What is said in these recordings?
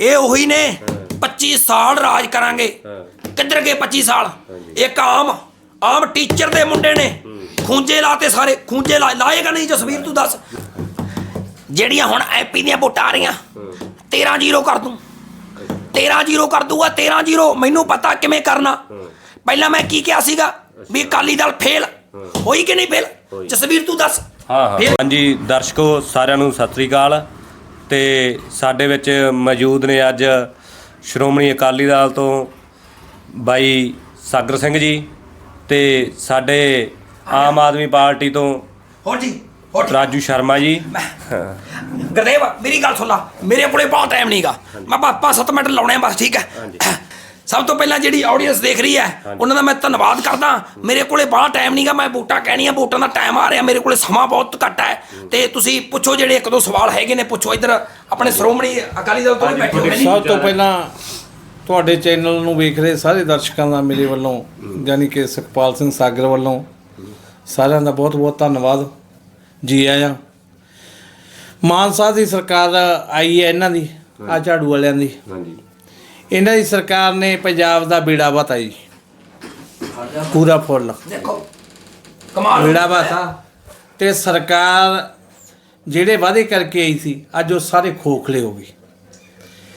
ਇਹ ਉਹੀ ਨੇ 25 ਸਾਲ ਰਾਜ ਕਰਾਂਗੇ। ਕਿੱਧਰ ਗਏ 25 ਸਾਲ? ਇੱਕ ਆਮ ਆਮ ਟੀਚਰ ਦੇ ਮੁੰਡੇ ਨੇ। ਖੂੰਜੇ ਲਾਤੇ ਸਾਰੇ ਖੂੰਜੇ ਲਾਏਗਾ ਨਹੀਂ ਜਸਵੀਰ ਤੂੰ ਦੱਸ। ਜਿਹੜੀਆਂ ਹੁਣ ਐਪੀ ਦੀਆਂ ਵੋਟਾਂ ਆ ਰਹੀਆਂ 13 ਜ਼ੀਰੋ ਕਰ ਦੂੰ। 13 ਜ਼ੀਰੋ ਕਰ ਦੂਗਾ 13 ਜ਼ੀਰੋ ਮੈਨੂੰ ਪਤਾ ਕਿਵੇਂ ਕਰਨਾ। ਪਹਿਲਾਂ ਮੈਂ ਕੀ ਕਿਹਾ ਸੀਗਾ? ਵੀ ਅਕਾਲੀ ਦਲ ਫੇਲ। ਹੋਈ ਕਿ ਨਹੀਂ ਫੇਲ? ਜਸਵੀਰ ਤੂੰ ਦੱਸ। ਹਾਂ ਹਾਂ। ਹਾਂਜੀ ਦਰਸ਼ਕੋ ਸਾਰਿਆਂ ਨੂੰ ਸਤਿ ਸ੍ਰੀ ਅਕਾਲ। ਤੇ ਸਾਡੇ ਵਿੱਚ ਮੌਜੂਦ ਨੇ ਅੱਜ ਸ਼੍ਰੋਮਣੀ ਅਕਾਲੀ ਦਲ ਤੋਂ ਬਾਈ ਸਾਗਰ ਸਿੰਘ ਜੀ ਤੇ ਸਾਡੇ ਆਮ ਆਦਮੀ ਪਾਰਟੀ ਤੋਂ ਹੋਰ ਜੀ ਹੋਰ। ਰਾਜੂ ਸ਼ਰਮਾ ਜੀ। ਗੁਰਦੇਵ ਮੇਰੀ ਗੱਲ ਸੁਣ ਲਾ। ਮੇਰੇ ਕੋਲੇ ਬਹੁਤ ਟਾਈਮ ਨਹੀਂਗਾ ਮੈਂ ਪਾਪਾ 7 ਮਿੰਟ ਲਾਉਣੇ ਬਸ ਠੀਕ ਹੈ। ਸਭ ਤੋਂ ਪਹਿਲਾਂ ਜਿਹੜੀ ਆਡੀਅנס ਦੇਖ ਰਹੀ ਹੈ ਉਹਨਾਂ ਦਾ ਮੈਂ ਧੰਨਵਾਦ ਕਰਦਾ। ਮੇਰੇ ਕੋਲੇ ਬਹੁਤ ਟਾਈਮ ਨਹੀਂਗਾ ਮੈਂ ਵੋਟਾਂ ਕਹਿਣੀਆਂ ਵੋਟਾਂ ਦਾ ਟਾਈਮ ਆ ਰਿਹਾ ਮੇਰੇ ਕੋਲੇ ਸਮਾਂ ਬਹੁਤ ਘੱਟ ਹੈ। ਤੇ ਤੁਸੀਂ ਪੁੱਛੋ ਜਿਹੜੇ ਇੱਕ ਦੋ ਸਵਾਲ ਹੈਗੇ ਨੇ ਪੁੱਛੋ ਇੱਧਰ ਆਪਣੇ ਸ਼੍ਰੋਮਣੀ ਅਕਾਲੀ ਦਲ ਤੋਂ ਬੈਠੇ ਹੋਏ ਨੇ। ਸਭ ਤੋਂ ਪਹਿਲਾਂ ਤੁਹਾਡੇ ਚੈਨਲ ਨੂੰ ਵੇਖ ਰਹੇ ਸਾਰੇ ਦਰਸ਼ਕਾਂ ਦਾ ਮੇਰੇ ਵੱਲੋਂ ਯਾਨੀ ਕਿ ਸੁਖਪਾਲ ਸਿੰਘ ਸਾਗਰ ਵੱਲੋਂ ਸਾਰਿਆਂ ਦਾ ਬਹੁਤ ਬਹੁਤ ਧੰਨਵਾਦ। ਜੀ ਆਇਆਂ। ਮਾਨ ਸਾਹਿਬ ਦੀ ਸਰਕਾਰ ਆਈ ਹੈ ਇਹਨਾਂ ਦੀ ਆ ਝਾੜੂ ਵਾਲਿਆਂ ਦੀ। ਹਾਂਜੀ। ਇਹਨਾਂ ਦੀ ਸਰਕਾਰ ਨੇ ਪੰਜਾਬ ਦਾ ਬੇੜਾ ਬਤਾ ਜੀ। ਪੂਰਾ ਫੁੱਲ। ਦੇਖੋ ਕਮਾਲ। ਬੇੜਾ ਬਤਾ। ਤੇ ਸਰਕਾਰ ਜਿਹੜੇ ਵਾਅਦੇ ਕਰਕੇ ਆਈ ਸੀ ਅੱਜ ਉਹ ਸਾਰੇ ਖੋਖਲੇ ਹੋ ਗਏ।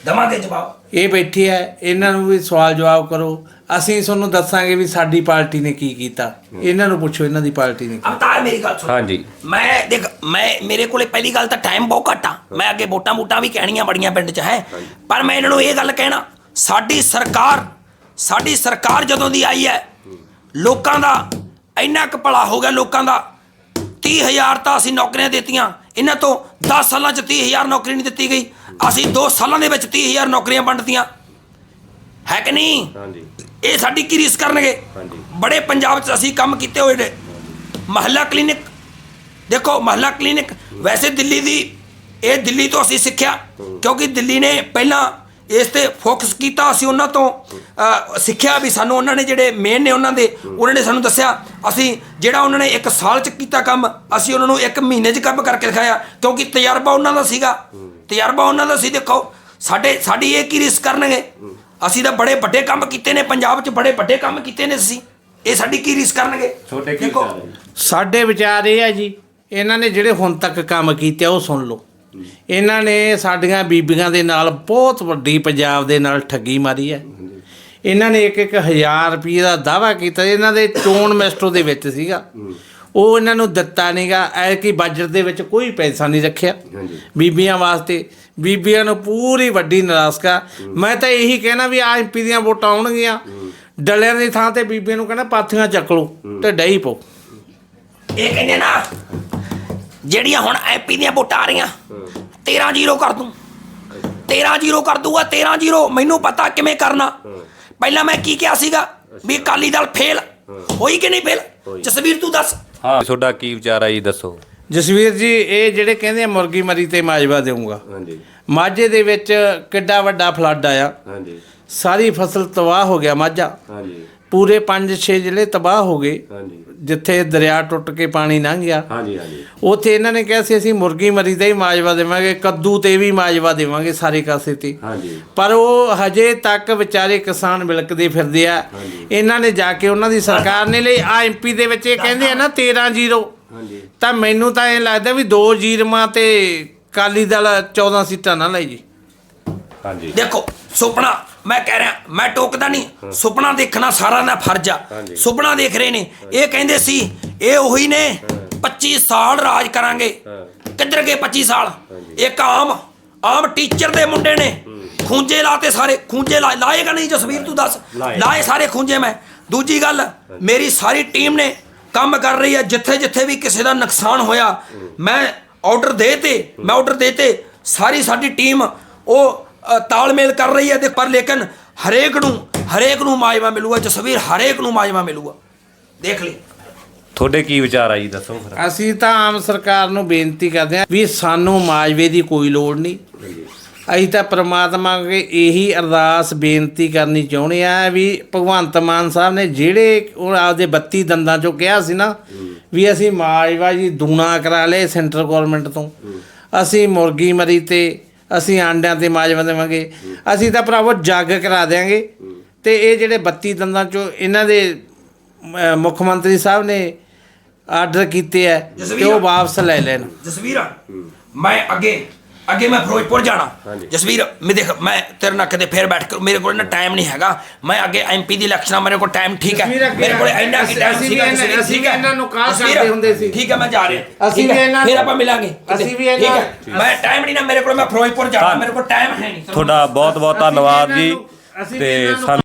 ਦਵਾਂਗੇ ਜਵਾਬ। ਇਹ ਬੈਠੇ ਐ ਇਹਨਾਂ ਨੂੰ ਵੀ ਸਵਾਲ ਜਵਾਬ ਕਰੋ। ਅਸੀਂ ਤੁਹਾਨੂੰ ਦੱਸਾਂਗੇ ਵੀ ਸਾਡੀ ਪਾਰਟੀ ਨੇ ਕੀ ਕੀਤਾ। ਇਹਨਾਂ ਨੂੰ ਪੁੱਛੋ ਇਹਨਾਂ ਦੀ ਪਾਰਟੀ ਨੇ ਕੀ ਅਵਤਾਰ ਮੇਰੀ ਗੱਲ ਸੁਣ। ਹਾਂਜੀ। ਮੈਂ ਦੇਖ ਮੈਂ ਮੇਰੇ ਕੋਲੇ ਪਹਿਲੀ ਗੱਲ ਤਾਂ ਟਾਈਮ ਬਹੁਤ ਘੱਟ ਆ। ਮੈਂ ਅੱਗੇ ਵੋਟਾਂ ਵੋਟਾਂ ਵੀ ਕਹਿਣੀਆਂ ਬੜੀਆਂ ਪਿੰਡ 'ਚ ਹੈ। ਪਰ ਮੈਂ ਇਹਨਾਂ ਨੂੰ ਇਹ ਗੱਲ ਕਹਿਣਾ ਸਾਡੀ ਸਰਕਾਰ ਸਾਡੀ ਸਰਕਾਰ ਜਦੋਂ ਦੀ ਆਈ ਹੈ ਲੋਕਾਂ ਦਾ ਇੰਨਾ ਕੁ ਭਲਾ ਹੋ ਗਿਆ ਲੋਕਾਂ ਦਾ। 30000 ਤਾਂ ਅਸੀਂ ਨੌਕਰੀਆਂ ਦਿੱਤੀਆਂ ਇਹਨਾਂ ਤੋਂ 10 ਸਾਲਾਂ 'ਚ 30000 ਨੌਕਰੀ ਨਹੀਂ ਦਿੱਤੀ ਗਈ। ਅਸੀਂ 2 ਸਾਲਾਂ ਦੇ ਵਿੱਚ 30000 ਨੌਕਰੀਆਂ ਵੰਡਤੀਆਂ। ਹੈ ਕਿ ਨਹੀਂ? ਹਾਂਜੀ। ਇਹ ਸਾਡੀ ਕੀ ਰੀਸ ਕਰਨਗੇ? ਹਾਂਜੀ। ਬੜੇ ਪੰਜਾਬ 'ਚ ਅਸੀਂ ਕੰਮ ਕੀਤੇ ਹੋਏ ਨੇ। ਮਹੱਲਾ ਕਲੀਨਿਕ ਦੇਖੋ ਮਹੱਲਾ ਕਲੀਨਿਕ ਵੈਸੇ ਦਿੱਲੀ ਦੀ ਇਹ ਦਿੱਲੀ ਤੋਂ ਅਸੀਂ ਸਿੱਖਿਆ ਕਿਉਂਕਿ ਦਿੱਲੀ ਨੇ ਪਹਿਲਾਂ ਇਸ ਤੇ ਫੋਕਸ ਕੀਤਾ ਅਸੀਂ ਉਹਨਾਂ ਤੋਂ। ਸਿੱਖਿਆ ਵੀ ਸਾਨੂੰ ਉਹਨਾਂ ਨੇ ਜਿਹੜੇ ਮੇਨ ਨੇ ਉਹਨਾਂ ਦੇ ਉਹਨਾਂ ਨੇ ਸਾਨੂੰ ਦੱਸਿਆ ਅਸੀਂ ਜਿਹੜਾ ਉਹਨਾਂ ਨੇ ਇੱਕ ਸਾਲ 'ਚ ਕੀਤਾ ਕੰਮ ਅਸੀਂ ਉਹਨਾਂ ਨੂੰ ਇੱਕ ਮਹੀਨੇ 'ਚ ਕੰਮ ਕਰਕੇ ਦਿਖਾਇਆ ਕਿਉਂਕਿ ਤਜਰਬਾ ਉਹਨਾਂ ਦਾ ਸੀਗਾ। ਤਜਰਬਾ ਉਹਨਾਂ ਦਾ ਸੀ ਦੇਖੋ ਸਾਡੇ ਸਾਡੀ ਇਹ ਕੀ ਰੀਸ ਕਰਨਗੇ? ਅਸੀਂ ਤਾਂ ਬੜੇ ਵੱਡੇ ਕੰਮ ਕੀਤੇ ਨੇ ਪੰਜਾਬ 'ਚ ਬੜੇ ਵੱਡੇ ਕੰਮ ਕੀਤੇ ਨੇ ਅਸੀਂ। ਇਹ ਸਾਡੀ ਕੀ ਰੀਸ ਕਰਨਗੇ? ਛੋਟੇ ਕੀ? ਸਾਡੇ ਵਿਚਾਰ ਇਹ ਹੈ ਜੀ ਇਹਨਾਂ ਨੇ ਜਿਹੜੇ ਹੁਣ ਤੱਕ ਕੰਮ ਕੀਤੇ ਆ ਉਹ ਸੁਣ ਲਓ। ਇਹਨਾਂ ਨੇ ਸਾਡੀਆਂ ਬੀਬੀਆਂ ਦੇ ਨਾਲ ਬਹੁਤ ਵੱਡੀ ਪੰਜਾਬ ਦੇ ਨਾਲ ਠੱਗੀ ਮਾਰੀ ਹੈ। ਇਹਨਾਂ ਨੇ ਇੱਕ ਇੱਕ ਹਜ਼ਾਰ ਰੁਪਏ ਦਾ ਦਾਵਾ ਕੀਤਾ ਇਹਨਾਂ ਦੇ ਚੋਣ ਮੈਸਟੋ ਦੇ ਵਿੱਚ ਸੀਗਾ। ਉਹ ਇਹਨਾਂ ਨੂੰ ਦਿੱਤਾ ਨਹੀਂਗਾ ਐ ਕਿ ਬਜਟ ਦੇ ਵਿੱਚ ਕੋਈ ਪੈਸਾ ਨਹੀਂ ਰੱਖਿਆ। ਬੀਬੀਆਂ ਵਾਸਤੇ ਬੀਬੀਆਂ ਨੂੰ ਪੂਰੀ ਵੱਡੀ ਨਿਰਾਸ਼ਕਾ ਮੈਂ ਤਾਂ ਇਹੀ ਕਹਿਣਾ ਵੀ ਆ ਐਮਪੀ ਦੀਆਂ ਵੋਟਾਂ ਆਉਣਗੀਆਂ। ਡਲਿਆਂ ਦੀ ਥਾਂ ਤੇ ਬੀਬੀਆਂ ਨੂੰ ਕਹਿੰਦਾ ਪਾਥੀਆਂ ਚੱਕ ਲਓ ਤੇ ਡਈ ਪਾਓ। ਇਹ ਕਹਿੰਦੇ ਨਾ ਜਿਹੜੀਆਂ ਹੁਣ ਐਪੀ ਦੀਆਂ ਵੋਟਾਂ ਆ ਰਹੀਆਂ 13 ਜ਼ੀਰੋ ਕਰ ਦੂੰ। 13 ਜ਼ੀਰੋ ਕਰ ਦੂਗਾ 13 ਜ਼ੀਰੋ ਮੈਨੂੰ ਪਤਾ ਕਿਵੇਂ ਕਰਨਾ। ਪਹਿਲਾਂ ਮੈਂ ਕੀ ਕਿਹਾ ਸੀਗਾ ਵੀ ਅਕਾਲੀ ਦਲ ਫੇਲ ਹੋਈ ਕਿ ਨਹੀਂ ਫੇਲ? ਜਸਵੀਰ ਤੂੰ ਦੱਸ। ਹਾਂ ਤੁਹਾਡਾ ਕੀ ਵਿਚਾਰ ਆ ਜੀ ਦੱਸੋ। ਜਸਵੀਰ ਜੀ ਇਹ ਜਿਹੜੇ ਕਹਿੰਦੇ ਆ ਮੁਰਗੀ ਮਰੀ ਤੇ ਮਾਜਵਾ ਦੇਊਂਗਾ। ਹਾਂਜੀ। ਮਾਝੇ ਦੇ ਵਿੱਚ ਕਿੱਡਾ ਵੱਡਾ ਫਲੱਡ ਆਇਆ। ਹਾਂਜੀ। ਸਾਰੀ ਫਸਲ ਤਬਾਹ ਹੋ ਗਿਆ ਮਾਝਾ। ਹਾਂਜੀ। ਪੂਰੇ 5-6 ਜ਼ਿਲ੍ਹੇ ਤਬਾਹ ਹੋ ਗਏ। ਹਾਂਜੀ। ਜਿੱਥੇ ਦਰਿਆ ਟੁੱਟ ਕੇ ਪਾਣੀ ਲੰਘ ਗਿਆ। ਹਾਂਜੀ ਹਾਂਜੀ। ਉੱਥੇ ਇਹਨਾਂ ਨੇ ਕਿਹਾ ਸੀ ਅਸੀਂ ਮੁਰਗੀ ਮਰੀ ਦਾ ਹੀ ਮਾਜਵਾ ਦੇਵਾਂਗੇ ਕੱਦੂ ਤੇ ਵੀ ਮਾਜਵਾ ਦੇਵਾਂਗੇ ਸਾਰੇ ਕਾਸੇ ਤੇ। ਹਾਂਜੀ। ਪਰ ਉਹ ਹਜੇ ਤੱਕ ਵਿਚਾਰੇ ਕਿਸਾਨ ਮਿਲਕਦੇ ਫਿਰਦੇ ਆ। ਇਹਨਾਂ ਨੇ ਜਾ ਕੇ ਉਹਨਾਂ ਦੀ ਸਰਕਾਰ ਨੇ ਲਈ। ਆ ਐਮਪੀ ਦੇ ਵਿੱਚ ਇਹ ਕਹਿੰਦੇ ਆ ਨਾ 13 ਜ਼ੀਰੋ। ਹਾਂਜੀ। ਤਾਂ ਮੈਨੂੰ ਤਾਂ ਇਹ ਲੱਗਦਾ ਵੀ ਦੋ ਜੀਰਮਾਂ ਤੇ ਕਾਲੀ ਦਲ 14 ਸੀਟਾਂ ਨਾ ਲਈ ਜੀ। ਹਾਂਜੀ। ਦੇਖੋ ਸੁਪਨਾ ਮੈਂ ਕਹਿ ਰਿਹਾ ਮੈਂ ਟੋਕਦਾ ਨਹੀਂ। ਸੁਪਨਾ ਦੇਖਣਾ ਸਾਰਿਆਂ ਦਾ ਫਰਜ਼ ਆ। ਹਾਂਜੀ। ਸੁਪਨਾ ਦੇਖ ਰਹੇ ਨੇ। ਇਹ ਕਹਿੰਦੇ ਸੀ ਇਹ ਉਹੀ ਨੇ 25 ਸਾਲ ਰਾਜ ਕਰਾਂਗੇ। ਕਿੱਧਰ ਗਏ 25 ਸਾਲ? ਇੱਕ ਆਮ ਆਮ ਟੀਚਰ ਦੇ ਮੁੰਡੇ ਨੇ। ਖੂੰਜੇ ਲਾਤੇ ਸਾਰੇ ਖੂੰਜੇ ਲਾ- ਲਾਏਗਾ ਨਹੀਂ ਜਸਵੀਰ ਤੂੰ ਦੱਸ? ਲਾਏ। ਲਾਏ ਸਾਰੇ ਖੂੰਜੇ ਮੈਂ। ਦੂਜੀ ਗੱਲ ਮੇਰੀ ਸਾਰੀ ਟੀਮ ਨੇ ਕੰਮ ਕਰ ਰਹੀ ਹੈ ਜਿੱਥੇ ਜਿੱਥੇ ਵੀ ਕਿਸੇ ਦਾ ਨੁਕਸਾਨ ਹੋਇਆ ਮੈਂ ਆਰਡਰ ਦੇ ਤੇ ਮੈਂ ਆਰਡਰ ਦੇ ਤੇ ਸਾਰੀ ਸਾਡੀ ਟੀਮ ਉਹ ਤਾਲਮੇਲ ਕਰ ਰਹੀ ਹੈ ਤੇ ਪਰ ਲੇਕਿਨ ਹਰੇਕ ਨੂੰ ਹਰੇਕ ਨੂੰ ਮਾਜਵਾ ਮਿਲੂਗਾ ਜਸਵੀਰ ਹਰੇਕ ਨੂੰ ਮਾਜਵਾ ਮਿਲੂਗਾ। ਦੇਖ ਲਈ। ਤੁਹਾਡੇ ਕੀ ਵਿਚਾਰ ਆ ਜੀ ਦੱਸੋ ਫਿਰ। ਅਸੀਂ ਤਾਂ ਆਮ ਸਰਕਾਰ ਨੂੰ ਬੇਨਤੀ ਕਰਦੇ ਹਾਂ ਵੀ ਸਾਨੂੰ ਮਾਜਵੇ ਦੀ ਕੋਈ ਲੋੜ ਨਹੀਂ। ਅਸੀਂ ਤਾਂ ਪ੍ਰਮਾਤਮਾ ਅੱਗੇ ਇਹੀ ਅਰਦਾਸ ਬੇਨਤੀ ਕਰਨੀ ਚਾਹੁੰਦੇ ਆ ਵੀ ਭਗਵੰਤ ਮਾਨ ਸਾਹਿਬ ਨੇ ਜਿਹੜੇ ਉਹ ਆਪਦੇ 32 ਦੰਦਾਂ ਚੋਂ ਕਿਹਾ ਸੀ ਨਾ ਵੀ ਅਸੀਂ ਮਾਜਵਾ ਜੀ ਦੂਣਾ ਕਰਾ ਲਏ ਸੈਂਟਰ ਗਵਰਨਮੈਂਟ ਤੋਂ। ਅਸੀਂ ਮੁਰਗੀ ਮਰੀ ਤੇ ਅਸੀਂ ਆਂਡਿਆਂ ਤੇ ਮਾਜਵਾ ਦੇਵਾਂਗੇ ਅਸੀਂ ਤਾਂ ਭਰਾਵੋ ਜੱਗ ਕਰਾ ਦੇਾਂਗੇ ਤੇ ਇਹ ਜਿਹੜੇ 32 ਦੰਦਾਂ ਚੋਂ ਇਹਨਾਂ ਦੇ ਮੁੱਖ ਮੰਤਰੀ ਸਾਹਿਬ ਨੇ ਆਰਡਰ ਕੀਤੇ ਆ ਤੇ। ਉਹ ਵਾਪਸ ਲੈ ਲੈਣ ਜਸਵੀਰ ਮੈਂ ਅੱਗੇ ਅੱਗੇ ਮੈਂ ਫਿਰੋਜ਼ਪੁਰ ਜਾਣਾ। ਜਸਵੀਰ ਮੈਂ ਦੇਖ ਮੈਂ ਤੇਰੇ ਨਾਲ ਕਦੇ ਫੇਰ ਬੈਠ ਕੇ ਮੇਰੇ ਕੋਲ ਨਾ ਟਾਈਮ ਨਹੀਂ ਹੈਗਾ। ਮੈਂ ਅੱਗੇ ਐਮਪੀ ਦੀ ਇਲੈਕਸ਼ਨ ਮੇਰੇ ਕੋਲ ਟਾਈਮ ਠੀਕ ਹੈ। ਮੇਰੇ ਕੋਲ ਇੰਨਾ ਕੀ ਟਾਈਮ ਸੀਗਾ ਅਸੀਂ ਵੀ ਇਹਨਾਂ ਨੂੰ ਕਾਲ ਕਰਦੇ ਹੁੰਦੇ ਸੀ। ਠੀਕ ਹੈ ਮੈਂ ਜਾ ਰਿਹਾ। ਅਸੀਂ ਵੀ ਇਹਨਾਂ ਫਿਰ ਆਪਾਂ ਮਿਲਾਂਗੇ। ਅਸੀਂ ਵੀ ਠੀਕ ਇਹਨਾਂ- ਹੈ ਮੈਂ ਟਾਈਮ ਨਹੀਂ ਨਾ ਮੇਰੇ ਕੋਲ ਮੈਂ ਫਿਰੋਜ਼ਪੁਰ ਜਾਣਾ ਮੇਰੇ ਕੋਲ ਟਾਈਮ ਹੈ ਨਹੀਂ। ਤੁਹਾਡਾ ਬਹੁਤ ਬਹੁਤ ਧੰਨਵਾਦ ਜੀ। ਨੂੰ- ਅਸੀਂ ਵੀ ਤੇ ਇਹਨਾਂ ਨੂੰ ਸਾਨੂੰ